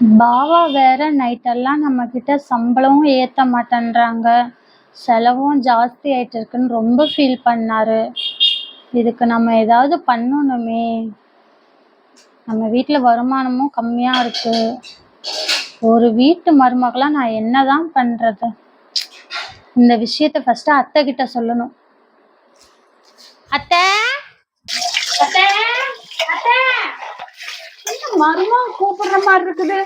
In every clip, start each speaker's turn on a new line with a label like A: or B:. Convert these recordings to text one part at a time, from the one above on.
A: பாவா வேற நைட்டெல்லாம் நம்ம கிட்ட சம்பளமும் ஏத்த மாட்டேன்றாங்க. செலவும் ஜாஸ்தி ஆயிட்டு இருக்குன்னு ரொம்ப ஃபீல் பண்ணாரு. இதுக்கு நம்ம ஏதாவது பண்ணணுமே. நம்ம வீட்டில் வருமானமும் கம்மியாக இருக்கு. ஒரு வீட்டு மருமகளாக நான் என்னதான் பண்ணுறது இந்த விஷயத்த ஃபஸ்ட்டு அத்தை கிட்ட சொல்லணும். அத்தை? அத்தை? மருமா கூப்பிடுற மாதிரி இருக்குது.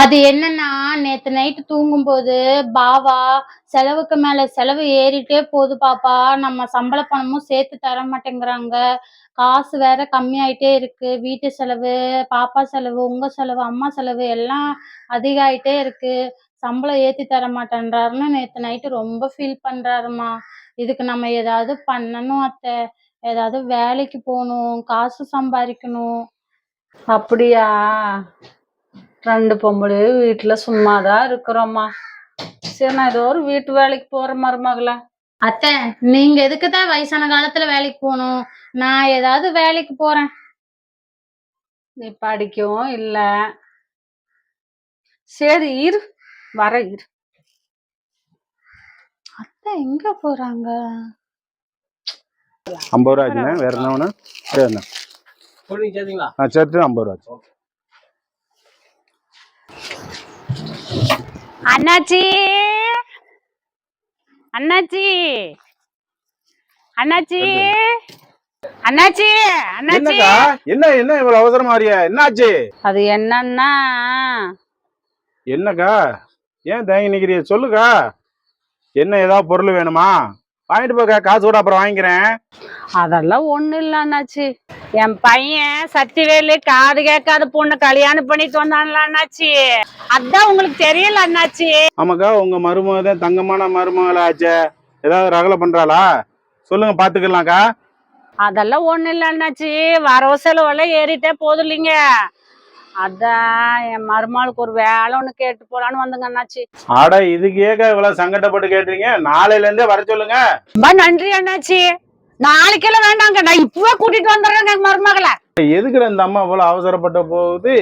A: அது என்னன்னா நேத்து நைட்டு தூங்கும் போது பாவா செலவுக்கு மேல செலவு ஏறிட்டே போகுது பாப்பா. நம்ம சம்பள பணமும் சேர்த்து தர மாட்டேங்கிறாங்க. காசு வேற கம்மியாயிட்டே இருக்கு. வீட்டு செலவு பாப்பா செலவு உங்க செலவு அம்மா செலவு எல்லாம் அதிகாயிட்டே இருக்கு. சம்பளம் ஏத்தி தர மாட்டேன்றாருன்னு நேத்து நைட்டு ரொம்ப ஃபீல் பண்றாருமா இதுக்கு நம்ம ஏதாவது பண்ணணும் அத்தை. ஏதாவது வேலைக்கு போகணும் காசு சம்பாதிக்கணும்.
B: அப்படியா? ரெண்டு பொம்பளையும் வீட்டுல சும்மாதான் இருக்கிறோம்மா. சரி நான் ஏதோ ஒரு வீட்டு வேலைக்கு போற மருமகள?
A: அத்தை நீங்க எதுக்கு தான் வயசான காலத்துல வேலைக்கு போகணும்? நான் ஏதாவது வேலைக்கு போறேன்.
B: நீ படிக்கவும் இல்ல. சரி இரு. வர இரு.
A: அத்தை எங்க போறாங்க?
C: ஐம்பது ரூபா ஆச்சுண்ணே வேற என்ன வேணும்? சரிண்ணே ஆ சேர்த்து ஐம்பது ரூபா
B: அண்ணாச்சி! அண்ணாச்சி! அண்ணாச்சி! அண்ணாச்சி! அண்ணாச்சி!
C: என்னக்கா? என்ன என்ன இவ்வளவு அவசரமா வரியா? என்னாச்சு?
B: அது என்னன்னா?
C: என்னக்கா? ஏன் தேங்கி நிக்கிறிய சொல்லுக்கா. என்ன ஏதாவது பொருள் வேணுமா? வாங்கிட்டு போக்கா காசு கூட அப்புறம் வாங்கிக்கிறேன்.
B: அதெல்லாம் ஒண்ணும் இல்ல அண்ணாச்சி. என் பையன் சத்திவேலு காது கேட்காத பொண்ணு கல்யாணம் பண்ணிட்டு வந்தான்ல அண்ணாச்சி. அதான் உங்களுக்கு தெரியல அண்ணாச்சி.
C: ஆமாக்கா உங்க மருமக தான் தங்கமான மருமகளா ஆச்சே ஏதாவது ரகலை பண்றாளா? சொல்லுங்க பாத்துக்கலாம்க்கா.
B: அதெல்லாம் ஒண்ணும் இல்ல அண்ணாச்சி. வரவு செலவெல்லாம் ஏறிட்டே போதும் இல்லைங்க. அதான் என் மருமகளுக்கு ஒரு வேலை ஒண்ணு கேட்டு போலான்னு வந்துங்க அண்ணாச்சி.
C: ஆட இதுக்கு ஏக்கா இவ்வளவு சங்கடப்பட்டு கேட்டீங்க? நாளையில இருந்தே வர சொல்லுங்க.
B: ரொம்ப நன்றி அண்ணாச்சி. நாளைக்கெல்லாம் வேண்டாங்க. நான் இப்பவே கூட்டிட்டு வந்துடுறேங்க எங்க மருமகளை.
C: எதுக்குடா இந்த அம்மா இவ்வளவு அவசரப்பட்ட போகுது?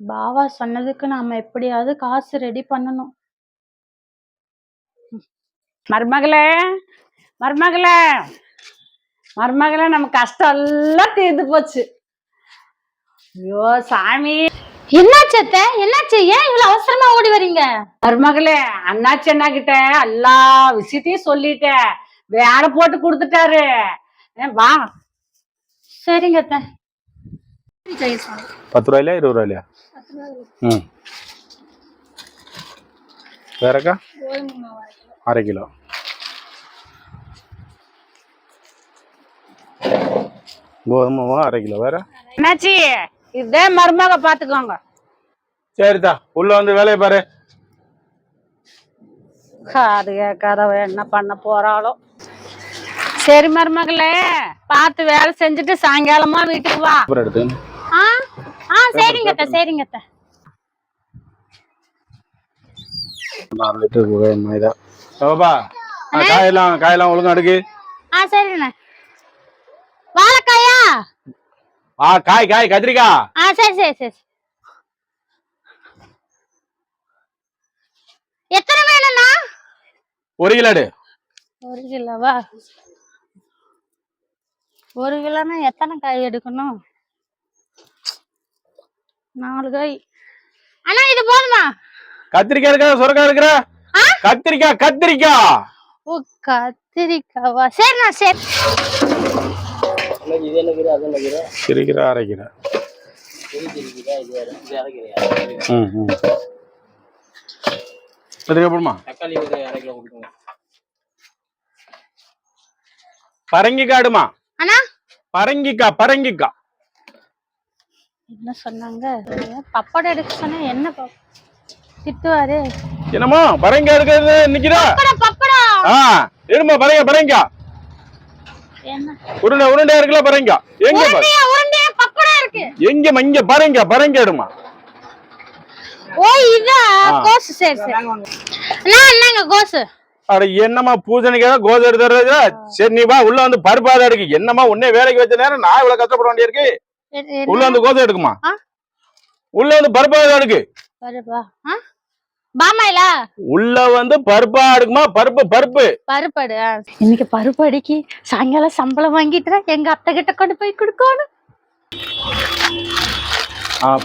A: பாவா சொன்னதுக்கு நாம எப்படியாவது காசு ரெடி பண்ணணும்.
B: மருமகளே மருமகளே. மருமகளே நம்ம கஷ்டம் எல்லாம் தீர்ந்து போச்சு. ஐயோ சாமி.
A: என்னாச்சு அத்தை? என்னாச்சு? ஏன் இவ்வளவு அவசரமா ஓடி வரீங்க?
B: மருமகளே அண்ணாச்சி அண்ணா கிட்ட எல்லா விஷயத்தையும் சொல்லிட்டேன் வேலை போட்டு கொடுத்துட்டாரு. ஏ, வா.
A: சரிங்க அத்தை.
C: பத்து ரூபாயிலையா இருபது ரூபாயிலையா? ம். வேறக்கா அரை கிலோ. கோதுமை மாவு அரை கிலோ. வேற?
B: அண்ணாச்சி இதே மருமக பாத்துக்கோங்க.
C: சரிதா உள்ள வந்து வேலையை பாரு.
B: காது கேட்காதவ என்ன பண்ண போறாளோ. சரி மருமகளே பார்த்து வேலை செஞ்சுட்டு சாயங்காலமா வீட்டுக்கு வா.
A: ஆ ஆ சரிங்க அத்தை சரிங்க அத்தை.
C: நாலு லிட்டர் மைதா. ஓப்பா காயெல்லாம் காயெல்லாம் ஒழுங்கா அடுக்கு.
A: ஆ சரிண்ணே. வாழைக்காயா?
C: ஆ காய் காய் கத்திரிக்காய்
A: ஆ சரி சரி சரி. எத்தனை வேணும்ண்ணா?
C: ஒரு கிலோ எடு
A: ஒரு கிலோவா? ஒரு கிலோனா எத்தனை காய் எடுக்கணும்? நாலு காய். அண்ணா இது போதுமா?
C: கத்திரிக்காய் இருக்கா சுரக்காய் இருக்கிற கத்திரிக்காய் கத்திரிக்காய்.
A: ஓ கத்திரிக்காவா? சரிண்ணா சரி.
D: இது என்ன கீரை அது என்ன கீரை?
C: ம் ம்.
D: தக்காளி ஒரு அரை கிலோ
C: பரங்கிக்காடுமா
A: அண்ணா?
C: பரங்கிக்காய் பரங்கிக்காய்.
A: என்ன சொன்னாங்க? பப்படம் எடுக்க சொன்னா என்ன திட்டுவாரு?
C: என்னமோ பரங்கிக்காய் இருக்கிறது நிக்கிறா
A: பப்படம் பப்படம்
C: ஆ எடுமா பரங்க பரங்கிக்காய்.
A: என்ன
C: உருண்டை உருண்டையா இருக்குல்ல பரங்கிக்காய் எங்க
A: இருக்கு.
C: எங்க இங்க பரங்கிக்காய் பரங்கிக்காய் எடுமா.
A: ஓ இதா. கோசு சரி சரி. அண்ணா என்னங்க கோசு.
C: அட என்னம்மா பூஜனைக்காக கோதை எடுத்துறது சரி நீ வா உள்ள வந்து பருப்பாத இருக்கு. என்னம்மா உன்னே வேலைக்கு வச்ச நேரம் நான் இவ்வளவு கஷ்டப்பட வேண்டியிருக்கு. உள்ள வந்து கோசை எடுக்குமா? உள்ள வந்து பருப்பா எடுக்கு
A: பருப்பா? ஆ? பாமாயில?
C: உள்ள வந்து பருப்பா எடுக்குமா பருப்பு பருப்பு.
A: பருப்படு. இன்னைக்கு பருப்பு அடிக்கி. சாயங்காலம் சம்பளம் வாங்கிட்டு எங்க அத்தை கிட்ட கொண்டு போய் கொடுக்கணும்.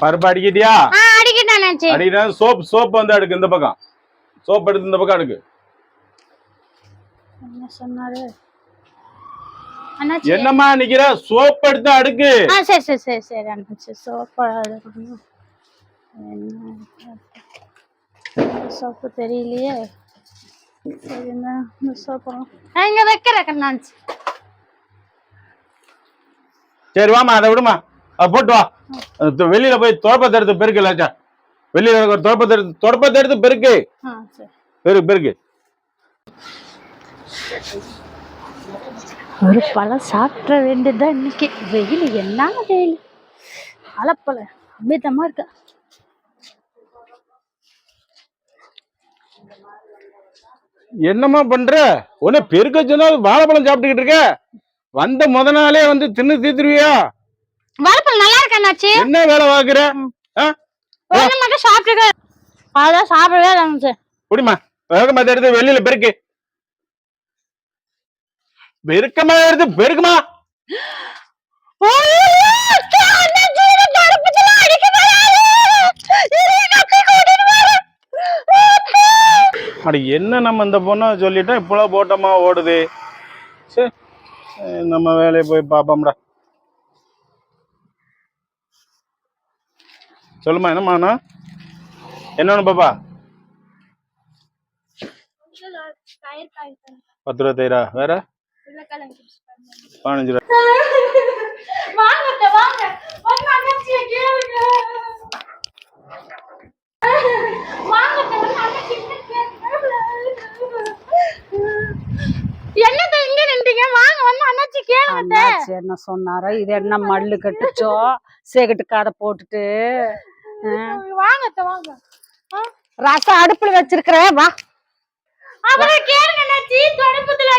C: பருப்பு அடிக்கிட்டியா?
A: ஆ அடிக்கிட்டேன் அண்ணாச்சி.
C: அடிக்கிட்டா சோப் சோப் வந்து அடுக்கு இந்த பக்கம். சோப் எடுத்து இந்த பக்கம் அடுக்கு.
A: என்ன சொன்னாரு?
C: என்னம்மா நிக்கிற? சோப் எடுத்து அடுக்கு.
A: சரி சரி சரி சரி அண்ணாச்சி. சோப்பு எடுக்கணும். சோப்பு தெரியலையே. சரி என்ன இந்த சோப்பு? நான் இங்க வைக்கிறேன் கண்ணாச்சி
C: சரி வாமா அதை விடுமா அதை போட்டு வா. வெளியில போய் தொடப்பத்தை எடுத்து பெருக்கு இல்லாச்சா வெளியில ஒரு தொடப்பத்தை எடுத்து தொடப்பத்தை எடுத்து பெருக்கு.
A: ஆ சரி.
C: பெருக்கு பெருக்கு.
A: ஒரு பழம் சாப்பிட வேண்டியதுதான் இன்னைக்கு. வெயில் என்ன வெயில் அலப்பழம் அமிர்தமா இருக்கு?
C: என்னம்மா பண்ற? உன்னை பெருக்க சொன்னா வாழைப்பழம் சாப்பிட்டுக்கிட்டு இருக்க. வந்த முத நாளே வந்து தின்னு தீத்துருவியா?
A: வாழைப்பழம் நல்லா இருக்கு அண்ணாச்சி
C: என்ன வேலை பாக்குற
A: மட்டும் சாப்பிட்டு அதான் சாப்பிடவே இருந்துச்சு
C: குடிமா வேகமா எடுத்து வெளியில பெருக்கு. பெருக்கமா எடுத்து பெருக்குமா? அட என்ன நம்ம இந்த பொண்ணை சொல்லிட்டோம் இப்போலாம் போட்டோமா ஓடுது? சரி நம்ம வேலையை போய் பார்ப்போம்டா. சொல்லுமா என்னம்மாண்ணா என்னன்னு பாப்பா பத்து ரூபா தயிரா வேற? பதினஞ்சு ரூபா.
A: வாங்க என்னத்த இங்க நின்றீங்க? வாங்க வந்து அண்ணாச்சி கேளுங்க
B: அண்ணாச்சி என்ன சொன்னாரோ இது என்ன மல்லு கட்டுச்சோ? சேகட்டு காதை போட்டுட்டு
A: வாங்க வாங்க.
B: ரசம் அடுப்புல வச்சிருக்கிறேன் வா.
A: அவரை கேளுங்க அண்ணாச்சி தொடப்பத்துல